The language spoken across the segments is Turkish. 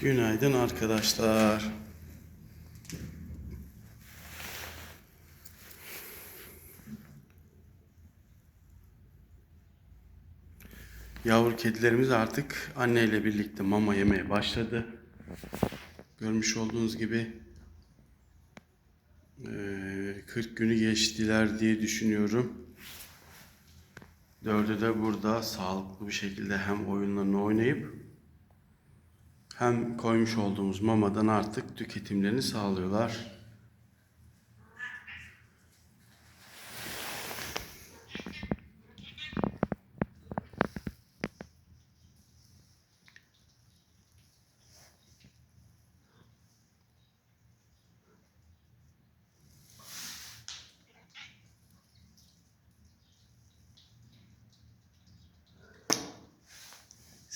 Günaydın arkadaşlar. Yavru kedilerimiz artık anneyle birlikte mama yemeye başladı. Görmüş olduğunuz gibi eee, 40 günü geçtiler diye düşünüyorum. Dördü de burada sağlıklı bir şekilde hem oyunlarını oynayıp hem koymuş olduğumuz mamadan artık tüketimlerini sağlıyorlar.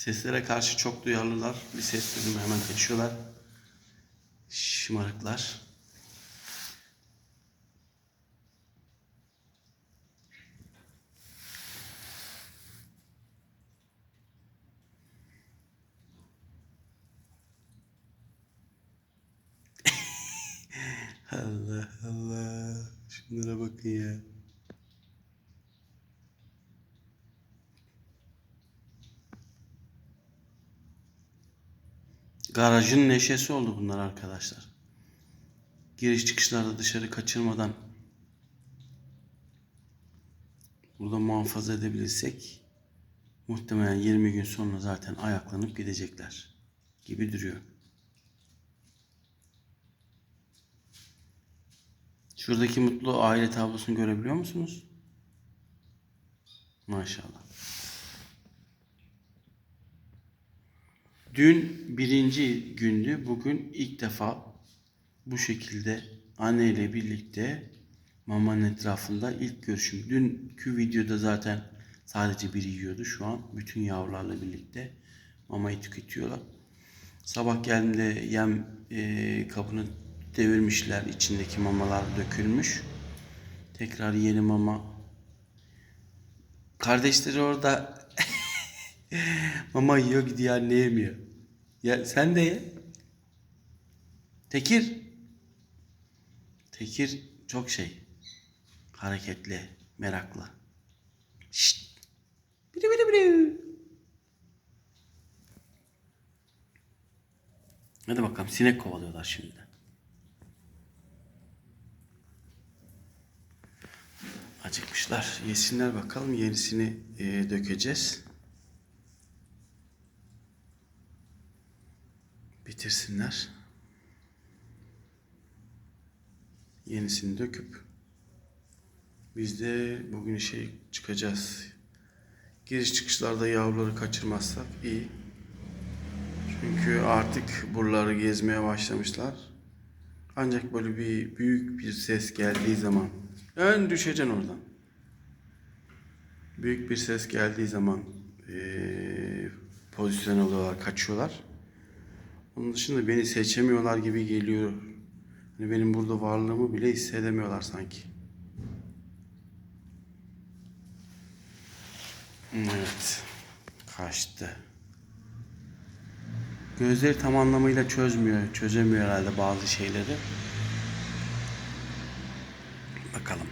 Seslere karşı çok duyarlılar. Bir ses duydum hemen kaçıyorlar. Şımarıklar. Allah Allah. Şunlara bakın ya. Garajın neşesi oldu bunlar arkadaşlar. Giriş çıkışlarda dışarı kaçırmadan burada muhafaza edebilirsek muhtemelen 20 gün sonra zaten ayaklanıp gidecekler gibi duruyor. Şuradaki mutlu aile tablosunu görebiliyor musunuz? Maşallah. Dün birinci gündü. Bugün ilk defa bu şekilde anneyle birlikte mamanın etrafında ilk görüşüm. Dünkü videoda zaten sadece biri yiyordu. Şu an bütün yavrularla birlikte mamayı tüketiyorlar. Sabah geldiğimde yem e, kabını devirmişler. içindeki mamalar dökülmüş. Tekrar yeni mama. Kardeşleri orada Mama yiyor gidiyor anne yemiyor. Ya sen de ye. Tekir. Tekir çok şey. Hareketli, meraklı. Şşt. Biri biri biri. Hadi bakalım sinek kovalıyorlar şimdi. Acıkmışlar. Yesinler bakalım. Yenisini e, dökeceğiz. Bitirsinler. Yenisini döküp biz de bugün işe çıkacağız. Giriş çıkışlarda yavruları kaçırmazsak iyi. Çünkü artık buraları gezmeye başlamışlar. Ancak böyle bir büyük bir ses geldiği zaman ön düşeceksin oradan. Büyük bir ses geldiği zaman eee pozisyon alıyorlar, kaçıyorlar. Onun dışında beni seçemiyorlar gibi geliyor. Hani benim burada varlığımı bile hissedemiyorlar sanki. Evet. Kaçtı. Gözleri tam anlamıyla çözmüyor. Çözemiyor herhalde bazı şeyleri. Bakalım.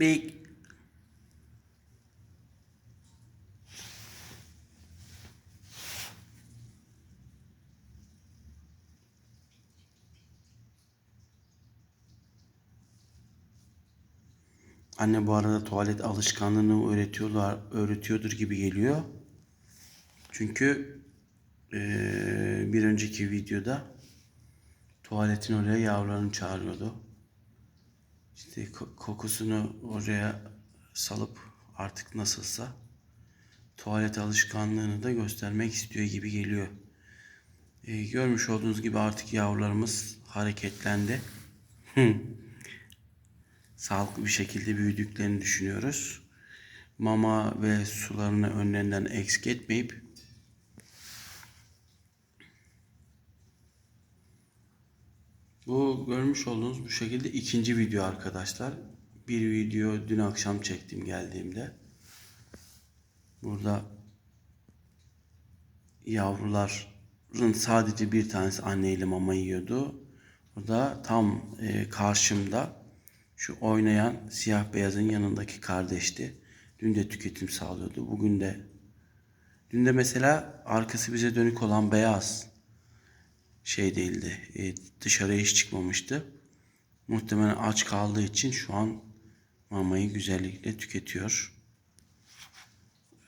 Big Anne bu arada tuvalet alışkanlığını öğretiyorlar, öğretiyordur gibi geliyor. Çünkü eee, bir önceki videoda tuvaletin oraya yavrularını çağırıyordu. İşte ko- kokusunu oraya salıp artık nasılsa tuvalet alışkanlığını da göstermek istiyor gibi geliyor. Eee, görmüş olduğunuz gibi artık yavrularımız hareketlendi. Sağlıklı bir şekilde büyüdüklerini düşünüyoruz. Mama ve sularını önlerinden eksik etmeyip bu görmüş olduğunuz bu şekilde ikinci video arkadaşlar. Bir video dün akşam çektim geldiğimde. Burada yavruların sadece bir tanesi anneyle mama yiyordu. O da tam e, karşımda şu oynayan siyah beyazın yanındaki kardeşti. Dün de tüketim sağlıyordu. Bugün de dün de mesela arkası bize dönük olan beyaz şey değildi. E, dışarıya hiç çıkmamıştı. Muhtemelen aç kaldığı için şu an mamayı güzellikle tüketiyor.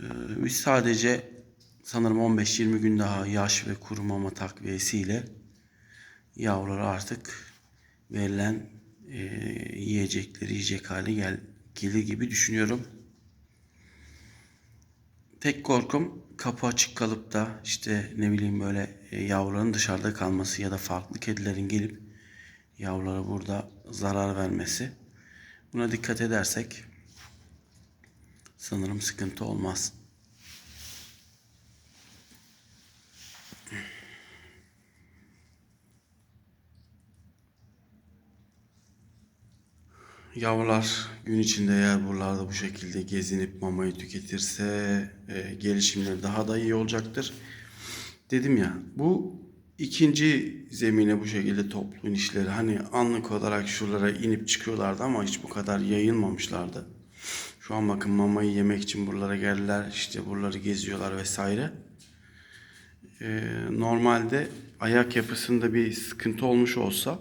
Ee, biz sadece sanırım 15-20 gün daha yaş ve kuru mama takviyesiyle yavruları artık verilen e, yiyecekleri yiyecek hale gel, gelir gibi düşünüyorum. Tek korkum kapı açık kalıp da işte ne bileyim böyle e, yavruların dışarıda kalması ya da farklı kedilerin gelip yavrulara burada zarar vermesi. Buna dikkat edersek sanırım sıkıntı olmaz. Yavrular gün içinde eğer buralarda bu şekilde gezinip mamayı tüketirse e, gelişimleri daha da iyi olacaktır. Dedim ya bu ikinci zemine bu şekilde toplu inişleri hani anlık olarak şuralara inip çıkıyorlardı ama hiç bu kadar yayılmamışlardı. Şu an bakın mamayı yemek için buralara geldiler işte buraları geziyorlar vesaire. E, normalde ayak yapısında bir sıkıntı olmuş olsa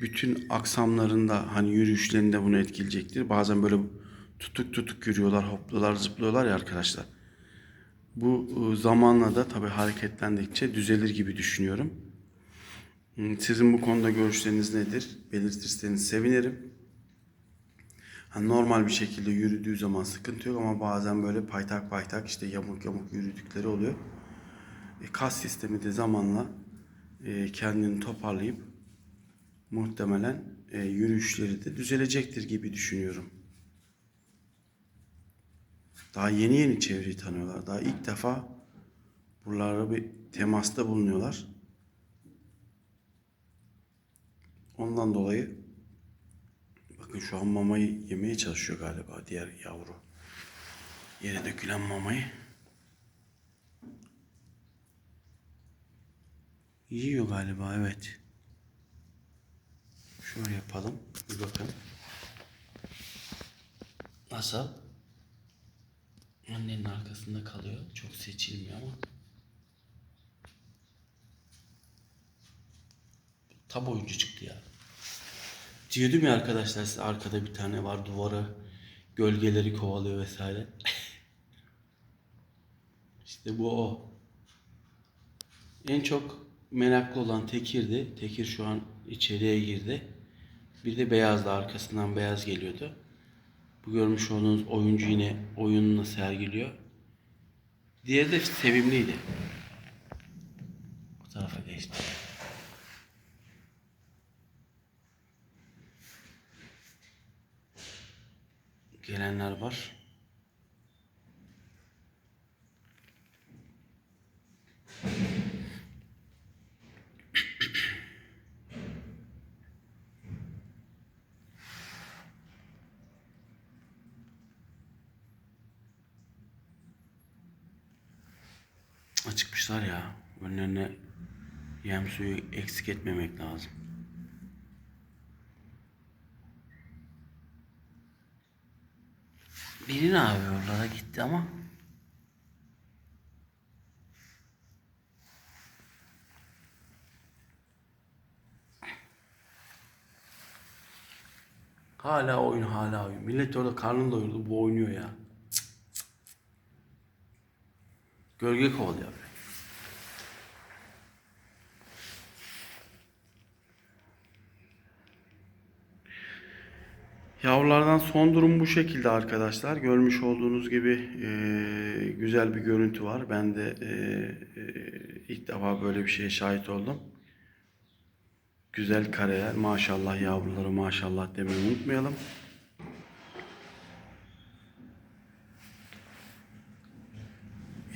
bütün aksamlarında hani yürüyüşlerinde bunu etkileyecektir. Bazen böyle tutuk tutuk yürüyorlar, hopluyorlar, zıplıyorlar ya arkadaşlar. Bu e, zamanla da tabii hareketlendikçe düzelir gibi düşünüyorum. Sizin bu konuda görüşleriniz nedir? Belirtirseniz sevinirim. Hani normal bir şekilde yürüdüğü zaman sıkıntı yok ama bazen böyle paytak paytak işte yamuk yamuk yürüdükleri oluyor. E, kas sistemi de zamanla e, kendini toparlayıp muhtemelen e, yürüyüşleri de düzelecektir gibi düşünüyorum. Daha yeni yeni çevreyi tanıyorlar. Daha ilk defa buralara bir temasta bulunuyorlar. Ondan dolayı bakın şu an mamayı yemeye çalışıyor galiba diğer yavru. Yere dökülen mamayı. Yiyor galiba evet. Şöyle yapalım. Bir bakın. Nasıl? Annenin arkasında kalıyor. Çok seçilmiyor ama. Tam oyuncu çıktı ya. Diyordum ya arkadaşlar size arkada bir tane var duvara gölgeleri kovalıyor vesaire. işte bu o. En çok meraklı olan Tekir'di. Tekir şu an içeriye girdi. Bir de beyazdı arkasından beyaz geliyordu. Bu görmüş olduğunuz oyuncu yine oyununu sergiliyor. Diğeri de sevimliydi. Bu tarafa geçti. Gelenler var. Acıkmışlar ya. Önlerine yem suyu eksik etmemek lazım. Biri ne yapıyor oralara gitti ama. Hala oyun hala oyun. Millet orada karnını doyurdu bu oynuyor ya. Gölge kovalıyor Yavrulardan son durum bu şekilde arkadaşlar. Görmüş olduğunuz gibi e, güzel bir görüntü var. Ben de e, e, ilk defa böyle bir şeye şahit oldum. Güzel kareler. Maşallah yavruları maşallah demeyi unutmayalım.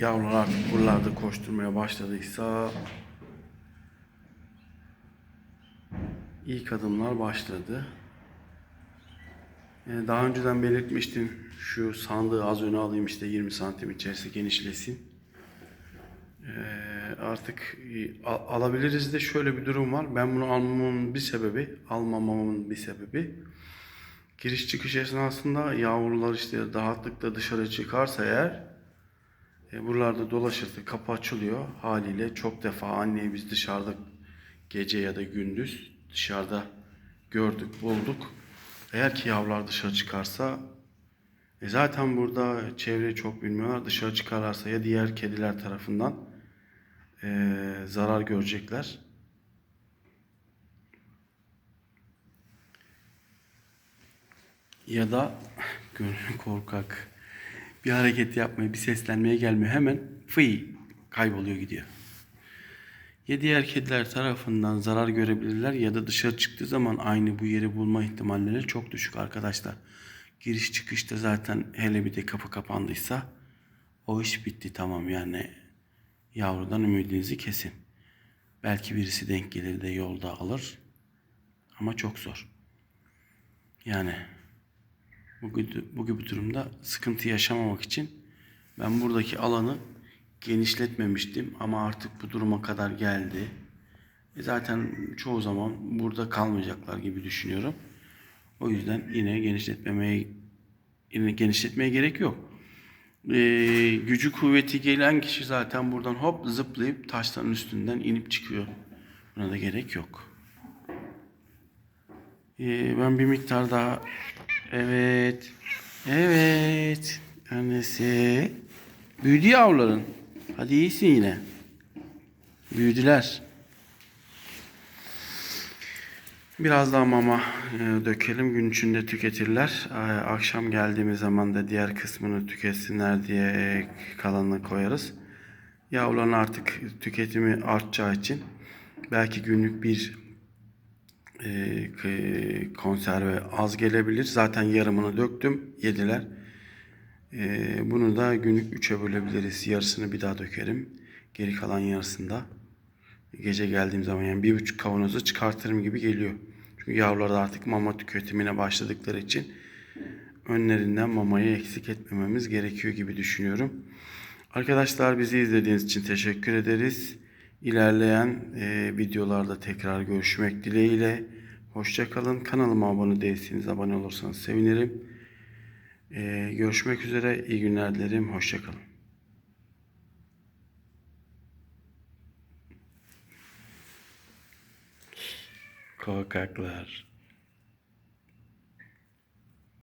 Yavrular artık buralarda koşturmaya başladıysa ilk adımlar başladı. Ee, Daha önceden belirtmiştim. Şu sandığı az öne alayım işte 20 santim içerisi genişlesin. Ee, artık e, al- alabiliriz de şöyle bir durum var. Ben bunu almamamın bir sebebi, almamamın bir sebebi giriş çıkış esnasında yavrular işte rahatlıkla dışarı çıkarsa eğer e, buralarda dolaşırsa kapı açılıyor haliyle çok defa anneyi biz dışarıda gece ya da gündüz dışarıda gördük bulduk. Eğer ki yavrular dışarı çıkarsa e zaten burada çevreyi çok bilmiyorlar. Dışarı çıkarlarsa ya diğer kediler tarafından e, zarar görecekler. Ya da gönlü korkak bir hareket yapmaya, bir seslenmeye gelmiyor. Hemen fıy kayboluyor gidiyor. Ya diğer kediler tarafından zarar görebilirler ya da dışarı çıktığı zaman aynı bu yeri bulma ihtimalleri çok düşük arkadaşlar. Giriş çıkışta zaten hele bir de kapı kapandıysa o iş bitti tamam yani yavrudan ümidinizi kesin. Belki birisi denk gelir de yolda alır ama çok zor. Yani bu, bu gibi durumda sıkıntı yaşamamak için ben buradaki alanı genişletmemiştim ama artık bu duruma kadar geldi. E zaten çoğu zaman burada kalmayacaklar gibi düşünüyorum. O yüzden yine genişletmemeye yine genişletmeye gerek yok. E, gücü kuvveti gelen kişi zaten buradan hop zıplayıp taşların üstünden inip çıkıyor. Buna da gerek yok. E, ben bir miktar daha evet evet annesi büyüdü yavruların. Hadi iyisin yine. Büyüdüler. Biraz daha mama e, dökelim. Gün içinde tüketirler. Akşam geldiğimiz zaman da diğer kısmını tüketsinler diye kalanını koyarız. Yavruların artık tüketimi artacağı için belki günlük bir e, konserve az gelebilir. Zaten yarımını döktüm. Yediler. E, bunu da günlük üçe bölebiliriz. Yarısını bir daha dökerim. Geri kalan yarısını da gece geldiğim zaman yani bir buçuk kavanozu çıkartırım gibi geliyor. Çünkü yavrular da artık mama tüketimine başladıkları için önlerinden mamayı eksik etmememiz gerekiyor gibi düşünüyorum. Arkadaşlar bizi izlediğiniz için teşekkür ederiz. İlerleyen e, videolarda tekrar görüşmek dileğiyle. Hoşça kalın. Kanalıma abone değilseniz abone olursanız sevinirim. E, görüşmek üzere. İyi günler dilerim. Hoşça kalın. Korkaklar.